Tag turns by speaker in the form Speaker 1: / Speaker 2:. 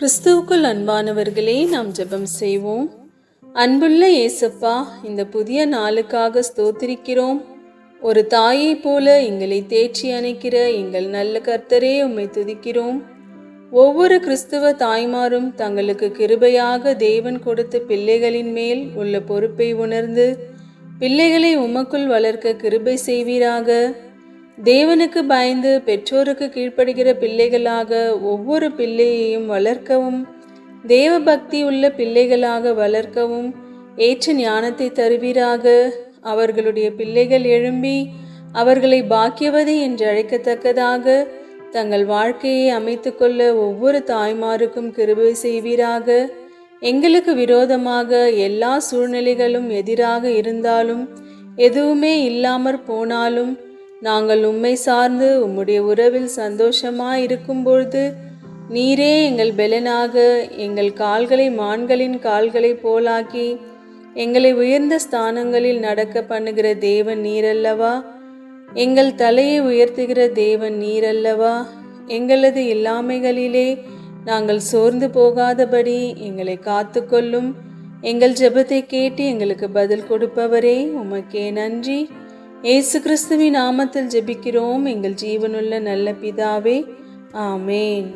Speaker 1: கிறிஸ்துவுக்குள் அன்பானவர்களே நாம் ஜெபம் செய்வோம். அன்புள்ள இயேசப்பா இந்த புதிய நாளுக்காக ஸ்தோத்திரிக்கிறோம். ஒரு தாயைப் போல எங்களை தேற்றி அணைக்கிற எங்கள் நல்ல கர்த்தரே உம்மை துதிக்கிறோம். ஒவ்வொரு கிறிஸ்துவ தாய்மாரும் தங்களுக்கு கிருபையாக தேவன் கொடுத்த பிள்ளைகளின் மேல் உள்ள பொறுப்பை உணர்ந்து பிள்ளைகளை உமக்குள் வளர்க்க கிருபை செய்வீராக. தேவனுக்கு பயந்து பெற்றோருக்கு கீழ்ப்படுகிற பிள்ளைகளாக ஒவ்வொரு பிள்ளையையும் வளர்க்கவும் தேவ பக்தி உள்ள பிள்ளைகளாக வளர்க்கவும் ஏற்ற ஞானத்தை தருவீராக. அவர்களுடைய பிள்ளைகள் எழும்பி அவர்களை பாக்கியவதி என்று அழைக்கத்தக்கதாக தங்கள் வாழ்க்கையை அமைத்துக்கொள்ள ஒவ்வொரு தாய்மாருக்கும் கிருபை செய்வீராக. எங்களுக்கு விரோதமாக எல்லா சூழ்நிலைகளும் எதிராக இருந்தாலும் எதுவுமே இல்லாமற் போனாலும் நாங்கள் உம்மை சார்ந்து உம்முடைய உறவில் சந்தோஷமாக இருக்கும்பொழுது நீரே எங்கள் பெலனாக எங்கள் கால்களை மான்களின் கால்களைப் போலாக்கி எங்களை உயர்ந்த ஸ்தானங்களில் நடக்க பண்ணுகிற தேவன் நீரல்லவா? எங்கள் தலையை உயர்த்துகிற தேவன் நீரல்லவா? எங்களது இல்லாமைகளிலே நாங்கள் சோர்ந்து போகாதபடி எங்களை காத்துக்கொள்ளும் எங்கள் ஜெபத்தை கேட்டு எங்களுக்கு பதில் கொடுப்பவரே உமக்கே நன்றி. இயேசு கிறிஸ்துவின் நாமத்தில் ஜெபிக்கிறோம். எங்கள் ஜீவனுள்ள நல்ல பிதாவே ஆமேன்.